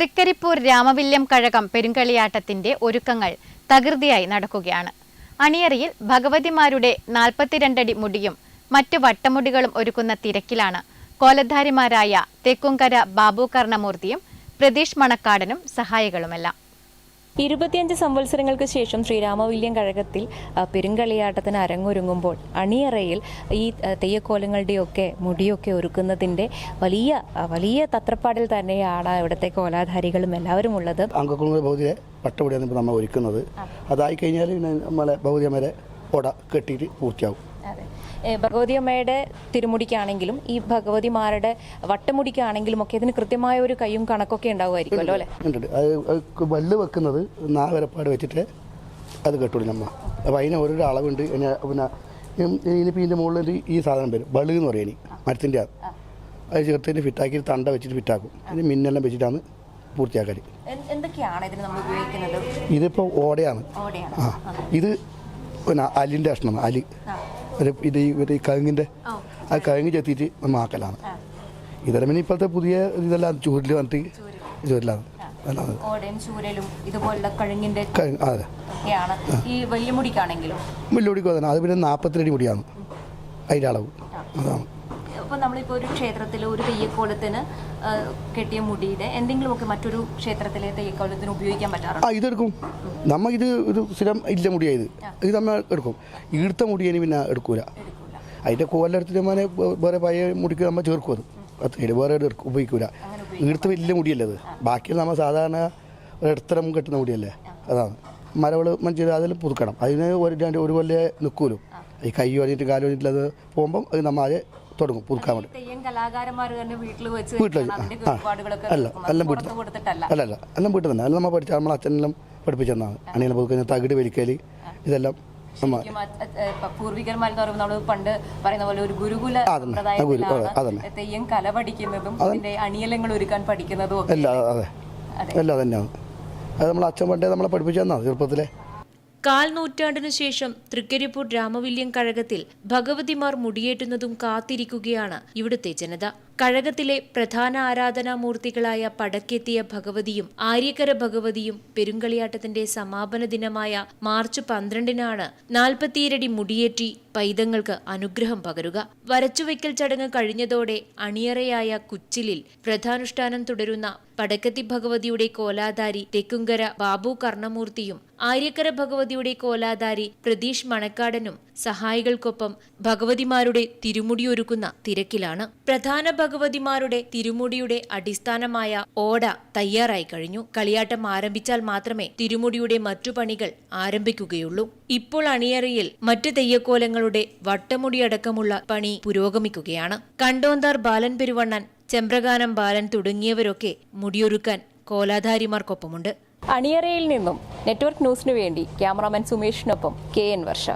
തൃക്കരിപ്പൂർ രാമവില്യം കഴകം പെരുങ്കളിയാട്ടത്തിന്റെ ഒരുക്കങ്ങൾ തകൃതിയായി നടക്കുകയാണ്. അണിയറിയിൽ ഭഗവതിമാരുടെ നാൽപ്പത്തിരണ്ടടി മുടിയും മറ്റ് വട്ടമുടികളും ഒരുക്കുന്ന തിരക്കിലാണ് കോലധാരിമാരായ തെക്കുംകര ബാബു കർണമൂർത്തിയും പ്രതീഷ് മണക്കാടനും സഹായികളുമെല്ലാം. ഇരുപത്തിയഞ്ച് സംവത്സരങ്ങൾക്ക് ശേഷം ശ്രീരാമവില്യം കഴകത്തിൽ പെരുങ്കളിയാട്ടത്തിന് അരങ്ങൊരുങ്ങുമ്പോൾ അണിയറയിൽ ഈ തെയ്യക്കോലങ്ങളുടെയൊക്കെ മുടിയൊക്കെ ഒരുക്കുന്നതിന്റെ വലിയ വലിയ തത്രപ്പാടിൽ തന്നെയാണ് ഇവിടുത്തെ കോലാധാരികളും എല്ലാവരും ഉള്ളത് അങ്കക്കുളങ്ങര ഭൗതിയെ പട്ടപടിയാണ് ഇപ്പോൾ നമ്മൾ ഒരുക്കുന്നത്. അതായി കഴിഞ്ഞാൽ പിന്നെ നമ്മളെ ഭൗതികമരെ ഒട കെട്ടിയിട്ട് പൂർത്തിയാവും. ഭഗവതിയമ്മയുടെ തിരുമുടിക്കാണെങ്കിലും ഈ ഭഗവതിമാരുടെ വട്ടമുടിക്കാണെങ്കിലും ഒക്കെ ഇതിന് കൃത്യമായ ഒരു കയ്യും കണക്കൊക്കെ ഉണ്ടാവുമായിരിക്കുമല്ലോ അല്ലേ? വല്ല് വെക്കുന്നത് നാവരപ്പാട് വെച്ചിട്ട് അത് കെട്ടുള്ളൂ നമ്മ അപ്പോൾ അതിന് ഓരോരോ അളവുണ്ട്. പിന്നെ ഇനിയിപ്പോൾ ഇതിന്റെ മുകളിൽ ഈ സാധനം വരും. ബളു എന്ന് പറയും ഇനി മരത്തിന്റെ അത്. അത് ചേർത്തിന് ഫിറ്റാക്കി തണ്ട വെച്ചിട്ട് ഫിറ്റാക്കും. ഇനി മിന്നെല്ലാം വെച്ചിട്ടാണ് പൂർത്തിയാക്കൽ ഉപയോഗിക്കുന്നത്? ഇതിപ്പോൾ ഓടയാണ്. ആ. ഇത് പിന്നെ അലിന്റെ കഷ്ണമാണ് അലി. ഒരു ഇത് ഈ ഒരു കഴുങ്ങിന്റെ ആ കഴുങ്ങ് ചെത്തിയിട്ട് മാക്കലാണ് ഇതെല്ലാം പിന്നെ ഇപ്പോഴത്തെ പുതിയ ഇതെല്ലാം ചൂരിൽ വന്നിട്ട് ചൂരിലാണ്. ഓടയും ചൂരലും ഇതുപോലുള്ള കഴുങ്ങിന്റെ അതെ. ഈ വലിയ മുടിക്കാണെങ്കിലും വലിയ മുടിക്കും അത് പിന്നെ നാൽപ്പത്തിരടി മുടിയാണ്. അതിന്റെ അളവ്. അതാണ്. അപ്പോൾ നമ്മളിപ്പോൾ ഒരു ക്ഷേത്രത്തിൽ ഒരു തെയ്യക്കോലത്തിന് കെട്ടിയ മുടിയുടെ എന്തെങ്കിലുമൊക്കെ മറ്റൊരു ക്ഷേത്രത്തിലെ തെയ്യക്കോലത്തിന് ഉപയോഗിക്കാൻ പറ്റാറുണ്ട്? ആ ഇതെടുക്കും. നമ്മ ഇത് ഒരു സ്ഥിരം ഇല്ല മുടിയായത്. ഇത് നമ്മൾ എടുക്കും. ഈർത്ത മുടി ഇനി പിന്നെ എടുക്കൂല. അതിന്റെ കോലെടുത്തിട്ട് നമ്മൾ വേറെ പഴയ മുടിക്ക് നമ്മൾ ചേർക്കും അത്. അത് വേറെ ഉപയോഗിക്കൂല. ഈർത്ത വലിയ മുടിയല്ലത് അത്? ബാക്കി നമ്മൾ സാധാരണ ഒരു ഇടത്തരം കെട്ടുന്ന മുടിയല്ലേ? അതാണ്. മരവൾ മഞ്ചേരി അതിൽ പുതുക്കണം. അതിന് ഒരു രണ്ട് ഒരു കൊല്ലേ നിൽക്കൂലും ഈ കൈ വഴിഞ്ഞിട്ട് കാൽ വഴിഞ്ഞിട്ട് അത് പോകുമ്പം അത് നമ്മൾ അത് തുടങ്ങും പുതുക്കാൻ വേണ്ടി. വീട്ടിൽ അല്ല എല്ലാം വീട്ടിൽ അല്ല അല്ല എല്ലാം വീട്ടിൽ തന്നെ. എല്ലാം നമ്മൾ പഠിച്ച നമ്മളെ അച്ഛനെല്ലാം പഠിപ്പിച്ചെന്നാണ് അണിയെല്ലാം പുതുക്കുന്ന തകിട് വലിക്കൽ ഇതെല്ലാം പൂർവികന്മാരെന്ന് പറയുമ്പോൾ നമ്മൾ പണ്ട് പറയുന്ന പോലെ ഒരു ഗുരുകുല തെയ്യം കല പഠിക്കുന്നതും അണിയലങ്ങൾ ഒരുക്കാൻ പഠിക്കുന്നതും ഒക്കെ. എല്ലാം അതെ. അല്ല തന്നെയാണ് അത് നമ്മളെ അച്ഛൻ പണ്ടേ നമ്മളെ പഠിപ്പിച്ചെന്നാണ് ചെറുപ്പത്തിലെ. കാൽ നൂറ്റാണ്ടിനു ശേഷം തൃക്കരിപ്പൂർ രാമവില്യം കഴകത്തിൽ ഭഗവതിമാർ മുടിയേറ്റുന്നതും കാത്തിരിക്കുകയാണ് ഇവിടുത്തെ ജനത. കഴകത്തിലെ പ്രധാന ആരാധനാമൂർത്തികളായ പടക്കെത്തിയ ഭഗവതിയും ആര്യകര ഭഗവതിയും പെരുങ്കളിയാട്ടത്തിന്റെ സമാപന ദിനമായ മാർച്ച് പന്ത്രണ്ടിനാണ് നാൽപ്പത്തിയിരടി മുടിയേറ്റി പൈതങ്ങൾക്ക് അനുഗ്രഹം പകരുക. വരച്ചുവെക്കൽ ചടങ്ങ് കഴിഞ്ഞതോടെ അണിയറയായ കുച്ചിലിൽ പ്രധാനുഷ്ഠാനം തുടരുന്ന പടക്കത്തി ഭഗവതിയുടെ കോലാധാരി തെക്കുങ്കര ബാബു കർണമൂർത്തിയും ആര്യക്കര ഭഗവതിയുടെ കോലാധാരി പ്രതീഷ് മണക്കാടനും സഹായികൾക്കൊപ്പം ഭഗവതിമാരുടെ തിരുമുടിയൊരുക്കുന്ന തിരക്കിലാണ്. പ്രധാന ഭഗവതിമാരുടെ തിരുമുടിയുടെ അടിസ്ഥാനമായ ഓട തയ്യാറായി കഴിഞ്ഞു. കളിയാട്ടം ആരംഭിച്ചാൽ മാത്രമേ തിരുമുടിയുടെ മറ്റു പണികൾ ആരംഭിക്കുകയുള്ളൂ. ഇപ്പോൾ അണിയറയിൽ മറ്റു തെയ്യക്കോലങ്ങളുടെ വട്ടമുടിയടക്കമുള്ള പണി പുരോഗമിക്കുകയാണ്. കണ്ടോന്താർ ബാലൻ പെരുവണ്ണൻ ചെമ്പ്രകാനം ബാലൻ തുടങ്ങിയവരൊക്കെ മുടിയൊരുക്കാൻ കോലാധാരിമാർക്കൊപ്പമുണ്ട്. അണിയറയിൽ നിന്നും നെറ്റ്വർക്ക് ന്യൂസിനു വേണ്ടി ക്യാമറാമാൻ സുമേഷിനൊപ്പം കെ എൻ വർഷ.